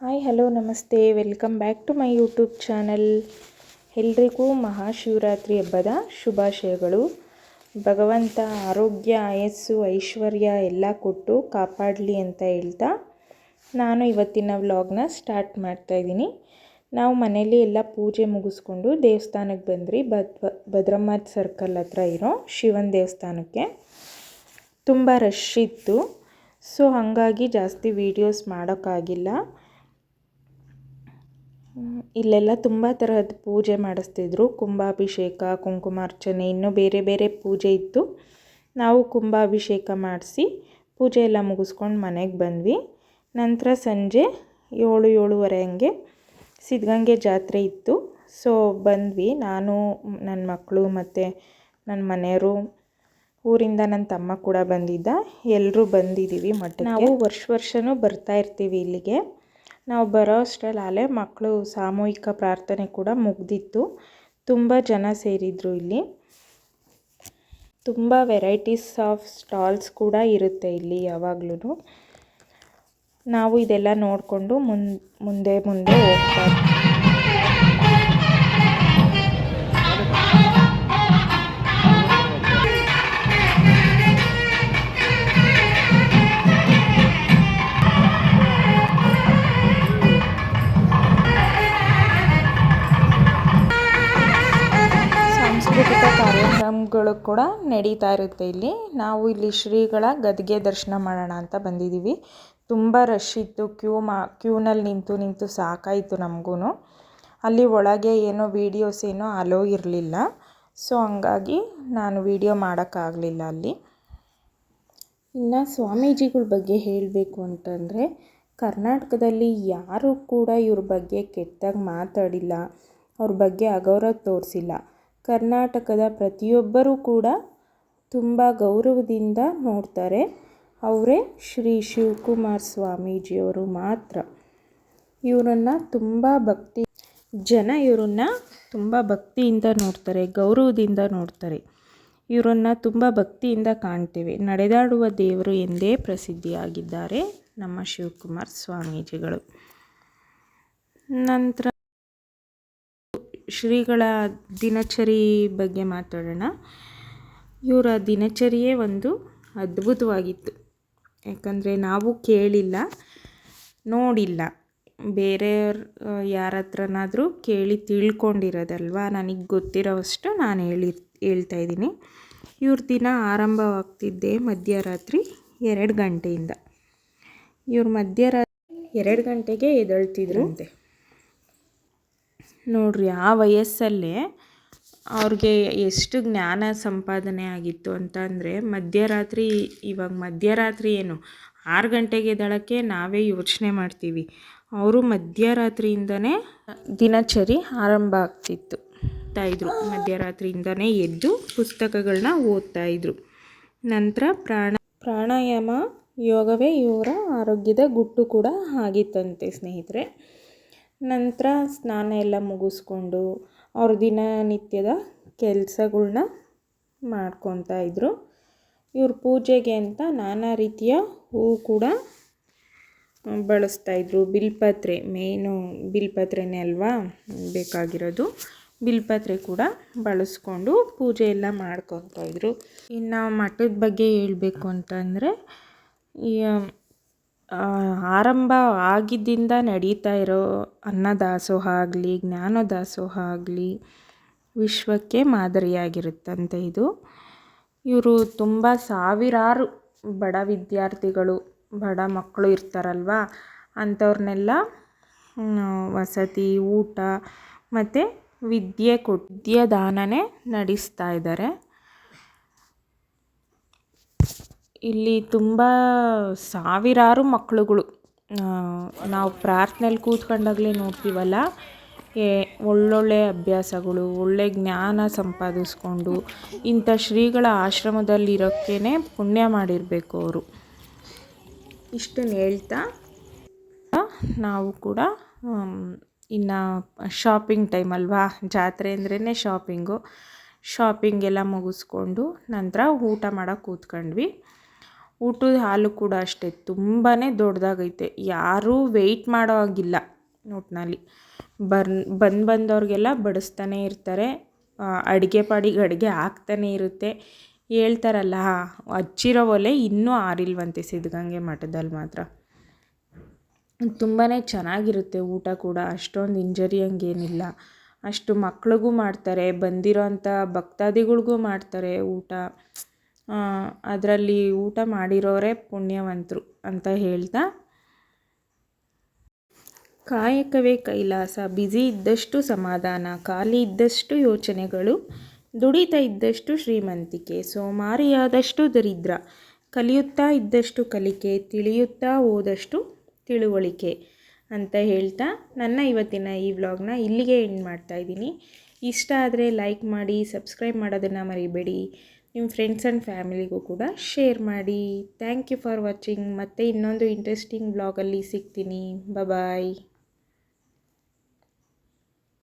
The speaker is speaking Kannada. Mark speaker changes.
Speaker 1: ಹಾಯ್ ಹಲೋ ನಮಸ್ತೆ welcome back to my YouTube channel ಎಲ್ರಿಗೂ ಮಹಾಶಿವರಾತ್ರಿ ಹಬ್ಬದ ಶುಭಾಶಯಗಳು. ಭಗವಂತ ಆರೋಗ್ಯ, ಆಯಸ್ಸು, ಐಶ್ವರ್ಯ ಎಲ್ಲ ಕೊಟ್ಟು ಕಾಪಾಡಲಿ ಅಂತ ಹೇಳ್ತಾ ನಾನು ಇವತ್ತಿನ ವ್ಲಾಗ್ನ ಸ್ಟಾರ್ಟ್ ಮಾಡ್ತಾಯಿದ್ದೀನಿ ನಾವು ಮನೇಲಿ ಎಲ್ಲ ಪೂಜೆ ಮುಗಿಸ್ಕೊಂಡು ದೇವಸ್ಥಾನಕ್ಕೆ ಬಂದ್ರಿ ಭದ್ರ ಸರ್ಕಲ್ ಹತ್ರ ಇರೋ ಶಿವನ ದೇವಸ್ಥಾನಕ್ಕೆ. ತುಂಬ ರಶ್ ಇತ್ತು. ಸೊ ಹಾಗಾಗಿ ಜಾಸ್ತಿ ವೀಡಿಯೋಸ್ ಮಾಡೋಕ್ಕಾಗಿಲ್ಲ. ಇಲ್ಲೆಲ್ಲ ತುಂಬ ತರಹದ ಪೂಜೆ ಮಾಡಿಸ್ತಿದ್ರು. ಕುಂಭಾಭಿಷೇಕ ಕುಂಕುಮಾರ್ಚನೆ ಇನ್ನೂ ಬೇರೆ ಬೇರೆ ಪೂಜೆ ಇತ್ತು. ನಾವು ಕುಂಭಾಭಿಷೇಕ ಮಾಡಿಸಿ ಪೂಜೆ ಎಲ್ಲ ಮುಗಿಸ್ಕೊಂಡು ಮನೆಗೆ ಬಂದ್ವಿ. ನಂತರ ಸಂಜೆ ಏಳು, ಏಳುವರೆ ಹಂಗೆ ಸಿದ್ಧಗಂಗೆ ಜಾತ್ರೆ ಇತ್ತು. ಸೊ ಬಂದ್ವಿ. ನಾನು ನನ್ನ ಮಕ್ಕಳು ಮತ್ತು ನನ್ನ ಮನೆಯವರು, ಊರಿಂದ ನನ್ನ ತಮ್ಮ ಕೂಡ ಬಂದಿದ್ದ. ಎಲ್ಲರೂ ಬಂದಿದ್ದೀವಿ ಮಠಕ್ಕೆ. ನಾವು ವರ್ಷ ವರ್ಷವೂ ಬರ್ತಾ ಇರ್ತೀವಿ ಇಲ್ಲಿಗೆ. ನಾವು ಬರೋ ಅಷ್ಟರಲ್ಲಿ ಅಲ್ಲೇ ಮಕ್ಕಳು ಸಾಮೂಹಿಕ ಪ್ರಾರ್ಥನೆ ಕೂಡ ಮುಗ್ದಿತ್ತು. ತುಂಬ ಜನ ಸೇರಿದ್ರು ಇಲ್ಲಿ. ತುಂಬ ವೆರೈಟೀಸ್ ಆಫ್ ಸ್ಟಾಲ್ಸ್ ಕೂಡ ಇರುತ್ತೆ ಇಲ್ಲಿ ಯಾವಾಗ್ಲೂ ನಾವು ಇದೆಲ್ಲ ನೋಡಿಕೊಂಡು ಮುಂದೆ ಮುಂದೆ ಹೋಗ್ತಾ ಕಾರ್ಯಕ್ರಮಗಳು ಕೂಡ ನಡೀತಾ ಇರುತ್ತೆ ಇಲ್ಲಿ. ನಾವು ಇಲ್ಲಿ ಶ್ರೀಗಳ ಗದ್ಗೆ ದರ್ಶನ ಮಾಡೋಣ ಅಂತ ಬಂದಿದ್ದೀವಿ. ತುಂಬ ರಶ್ ಇತ್ತು. ಕ್ಯೂ ಮಾ, ಕ್ಯೂನಲ್ಲಿ ನಿಂತು ನಿಂತು ಸಾಕಾಯಿತು ನಮಗೂ ಅಲ್ಲಿ ಒಳಗೆ ಏನೋ ವೀಡಿಯೋಸ್ ಏನೋ ಅಲೋ ಇರಲಿಲ್ಲ. ಸೊ ಹಂಗಾಗಿ ನಾನು ವೀಡಿಯೋ ಮಾಡೋಕ್ಕಾಗಲಿಲ್ಲ ಅಲ್ಲಿ. ಇನ್ನು ಸ್ವಾಮೀಜಿಗಳ ಬಗ್ಗೆ ಹೇಳಬೇಕು ಅಂತಂದರೆ, ಕರ್ನಾಟಕದಲ್ಲಿ ಯಾರೂ ಕೂಡ ಇವ್ರ ಬಗ್ಗೆ ಕೆಟ್ಟದಾಗಿ ಮಾತಾಡಿಲ್ಲ. ಅವ್ರ ಬಗ್ಗೆ ಅಗೌರವ ತೋರಿಸಿಲ್ಲ. ಕರ್ನಾಟಕದ ಪ್ರತಿಯೊಬ್ಬರೂ ಕೂಡ ತುಂಬ ಗೌರವದಿಂದ ನೋಡ್ತಾರೆ. ಅವರೇ ಶ್ರೀ ಶಿವಕುಮಾರ್ ಸ್ವಾಮೀಜಿಯವರು ಮಾತ್ರ. ಇವರನ್ನು ತುಂಬ ಭಕ್ತಿ, ಜನ ಇವರನ್ನ ತುಂಬ ಭಕ್ತಿಯಿಂದ ನೋಡ್ತಾರೆ, ಗೌರವದಿಂದ ನೋಡ್ತಾರೆ. ಇವರನ್ನು ತುಂಬ ಭಕ್ತಿಯಿಂದ ಕಾಣ್ತೇವೆ. ನಡೆದಾಡುವ ದೇವರು ಎಂದೇ ಪ್ರಸಿದ್ಧಿಯಾಗಿದ್ದಾರೆ ನಮ್ಮ ಶಿವಕುಮಾರ್ ಸ್ವಾಮೀಜಿಗಳು. ನಂತರ ಶ್ರೀಗಳ ದಿನಚರಿ ಬಗ್ಗೆ ಮಾತಾಡೋಣ. ಇವರ ದಿನಚರಿಯೇ ಒಂದು ಅದ್ಭುತವಾಗಿತ್ತು. ಯಾಕಂದರೆ ನಾವು ಕೇಳಿಲ್ಲ, ನೋಡಿಲ್ಲ. ಬೇರೆಯವ್ರ ಯಾರ ಹತ್ರನಾದರೂ ಕೇಳಿ ತಿಳ್ಕೊಂಡಿರೋದಲ್ವಾ? ನನಗೆ ಗೊತ್ತಿರೋವಷ್ಟು ನಾನು ಹೇಳಿ, ಹೇಳ್ತಾ ಇದ್ದೀನಿ. ಇವ್ರ ದಿನ ಆರಂಭವಾಗ್ತಿದ್ದೆ ಮಧ್ಯರಾತ್ರಿ ಎರಡು ಗಂಟೆಯಿಂದ. ಇವ್ರು ಮಧ್ಯರಾತ್ರಿ ಎರಡು ಗಂಟೆಗೆ ಎದ್ದೇಳ್ತಿದ್ರಂತೆ. ನೋಡ್ರಿ, ಆ ವಯಸ್ಸಲ್ಲೇ ಅವ್ರಿಗೆ ಎಷ್ಟು ಜ್ಞಾನ ಸಂಪಾದನೆ ಆಗಿತ್ತು ಅಂತಂದರೆ ಮಧ್ಯರಾತ್ರಿ, ಇವಾಗ ಮಧ್ಯರಾತ್ರಿ ಏನು, ಆರು ಗಂಟೆಗೆ ದಳಕ್ಕೆ ನಾವೇ ಯೋಚನೆ ಮಾಡ್ತೀವಿ. ಅವರು ಮಧ್ಯರಾತ್ರಿಯಿಂದನೇ ದಿನಚರಿ ಆರಂಭ ಆಗ್ತಿತ್ತು. ಇದ್ರು. ಮಧ್ಯರಾತ್ರಿಯಿಂದನೇ ಎದ್ದು ಪುಸ್ತಕಗಳನ್ನ ಓದ್ತಾ ಇದ್ರು. ನಂತರ ಪ್ರಾಣ, ಪ್ರಾಣಾಯಾಮ ಯೋಗವೇ ಇವರ ಆರೋಗ್ಯದ ಗುಟ್ಟು ಕೂಡ ಆಗಿತ್ತಂತೆ ಸ್ನೇಹಿತರೆ. ನಂತರ ಸ್ನಾನ ಎಲ್ಲ ಮುಗಿಸ್ಕೊಂಡು ಅವ್ರ ದಿನನಿತ್ಯದ ಕೆಲಸಗಳ್ನ ಮಾಡ್ಕೊತಾ ಇದ್ದರು ಇವ್ರ ಪೂಜೆಗೆ ಅಂತ ನಾನಾ ರೀತಿಯ ಹೂವು ಕೂಡ ಬಳಸ್ತಾಯಿದ್ರು ಬಿಲ್ಪತ್ರೆ, ಮೇನು ಬಿಲ್ಪತ್ರೆನೇ ಅಲ್ವಾ? ಬೇಕಾಗಿರೋದು. ಬಿಲ್ಪತ್ರೆ ಕೂಡ ಬಳಸ್ಕೊಂಡು ಪೂಜೆ ಎಲ್ಲ ಮಾಡ್ಕೊತಾ ಇದ್ರು. ಇನ್ನು ಮಠದ ಬಗ್ಗೆ ಹೇಳಬೇಕು ಅಂತಂದರೆ ಆರಂಭ ಆಗಿದ್ದಿಂದ ನಡೀತಾ ಇರೋ ಅನ್ನದಾಸೋಹ ಆಗಲಿ, ಜ್ಞಾನದಾಸೋಹ ಆಗಲಿ ವಿಶ್ವಕ್ಕೆ ಮಾದರಿಯಾಗಿರುತ್ತಂತೆ ಇದು. ಇವರು ತುಂಬ ಸಾವಿರಾರು ಬಡ ವಿದ್ಯಾರ್ಥಿಗಳು, ಬಡ ಮಕ್ಕಳು ಇರ್ತಾರಲ್ವ? ಅಂಥವ್ರನ್ನೆಲ್ಲ ವಸತಿ, ಊಟ ಮತ್ತು ವಿದ್ಯೆ ಕೊಟ್ಟು ವಿದ್ಯಾದಾನನೇ ನಡೆಸ್ತಾ ಇದ್ದಾರೆ. ಇಲ್ಲಿ ತುಂಬ ಸಾವಿರಾರು ಮಕ್ಕಳುಗಳು ನಾವು ಪ್ರಾರ್ಥನೆಯಲ್ಲಿ ಕೂತ್ಕೊಂಡಾಗಲೇ ನೋಡ್ತೀವಲ್ಲ, ಏ, ಒಳ್ಳೊಳ್ಳೆ ಅಭ್ಯಾಸಗಳು, ಒಳ್ಳೆ ಜ್ಞಾನ ಸಂಪಾದಿಸ್ಕೊಂಡು ಇಂಥ ಶ್ರೀಗಳ ಆಶ್ರಮದಲ್ಲಿರೋಕ್ಕೇ ಪುಣ್ಯ ಮಾಡಿರಬೇಕು ಅವರು. ಇಷ್ಟನ್ನು ಹೇಳ್ತಾ, ನಾವು ಕೂಡ ಇನ್ನು ಶಾಪಿಂಗ್ ಟೈಮ್ ಅಲ್ವಾ, ಜಾತ್ರೆ ಅಂದ್ರೇ ಶಾಪಿಂಗು ಶಾಪಿಂಗ್ ಎಲ್ಲ ಮುಗಿಸ್ಕೊಂಡು ನಂತರ ಊಟ ಮಾಡೋಕೆ ಕೂತ್ಕೊಂಡ್ವಿ. ಊಟದ ಹಾಲು ಕೂಡ ಅಷ್ಟೇ ತುಂಬಾ ದೊಡ್ಡದಾಗೈತೆ. ಯಾರೂ ವೆಯ್ಟ್ ಮಾಡೋ ಹಾಗಿಲ್ಲ ಒಟ್ಟಿನಲ್ಲಿ ಬರ್ನ್ ಬಂದು ಬಂದವ್ರಿಗೆಲ್ಲ ಬಡಿಸ್ತಾನೆ ಇರ್ತಾರೆ ಅಡುಗೆ ಪಾಡಿಗೆ ಅಡುಗೆ ಆಗ್ತಾನೆ ಇರುತ್ತೆ. ಹೇಳ್ತಾರಲ್ಲ ಹಚ್ಚಿರೋ ಒಲೆ ಇನ್ನೂ ಆರಿಲ್ವಂತೆ ಸಿದ್ಧಗಂಗೆ ಮಠದಲ್ಲಿ ಮಾತ್ರ. ತುಂಬಾ ಚೆನ್ನಾಗಿರುತ್ತೆ ಊಟ ಕೂಡ, ಅಷ್ಟೊಂದು ಇಂಜರಿ ಹಂಗೇನಿಲ್ಲ. ಅಷ್ಟು ಮಕ್ಳಿಗೂ ಮಾಡ್ತಾರೆ ಬಂದಿರೋ ಅಂಥ ಭಕ್ತಾದಿಗಳ್ಗೂ ಮಾಡ್ತಾರೆ ಊಟ. ಅದರಲ್ಲಿ ಊಟ ಮಾಡಿರೋರೇ ಪುಣ್ಯವಂತರು ಅಂತ ಹೇಳ್ತಾ. ಕಾಯಕವೇ ಕೈಲಾಸ ಬ್ಯುಸಿ ಇದ್ದಷ್ಟು ಸಮಾಧಾನ, ಖಾಲಿ ಇದ್ದಷ್ಟು ಯೋಚನೆಗಳು, ದುಡಿತಾ ಇದ್ದಷ್ಟು ಶ್ರೀಮಂತಿಕೆ, ಸೋಮಾರಿಯಾದಷ್ಟು ದರಿದ್ರ, ಕಲಿಯುತ್ತಾ ಇದ್ದಷ್ಟು ಕಲಿಕೆ, ತಿಳಿಯುತ್ತಾ ಹೋದಷ್ಟು ತಿಳುವಳಿಕೆ ಅಂತ ಹೇಳ್ತಾ ನನ್ನ ಇವತ್ತಿನ ಈ ವ್ಲಾಗ್ನ ಇಲ್ಲಿಗೆ ಎಂಡ್ ಮಾಡ್ತಾ ಇದ್ದೀನಿ. ಇಷ್ಟ ಆದರೆ ಲೈಕ್ ಮಾಡಿ, ಸಬ್ಸ್ಕ್ರೈಬ್ ಮಾಡೋದನ್ನು ಮರಿಬೇಡಿ. ನಿಮ್ಮ ಫ್ರೆಂಡ್ಸ್ ಆ್ಯಂಡ್ ಫ್ಯಾಮಿಲಿಗೂ ಕೂಡ ಶೇರ್ ಮಾಡಿ. ಥ್ಯಾಂಕ್ ಯು ಫಾರ್ ವಾಚಿಂಗ್ ಮತ್ತೆ ಇನ್ನೊಂದು ಇಂಟ್ರೆಸ್ಟಿಂಗ್ ಬ್ಲಾಗಲ್ಲಿ ಸಿಗ್ತೀನಿ. ಬಾಯ್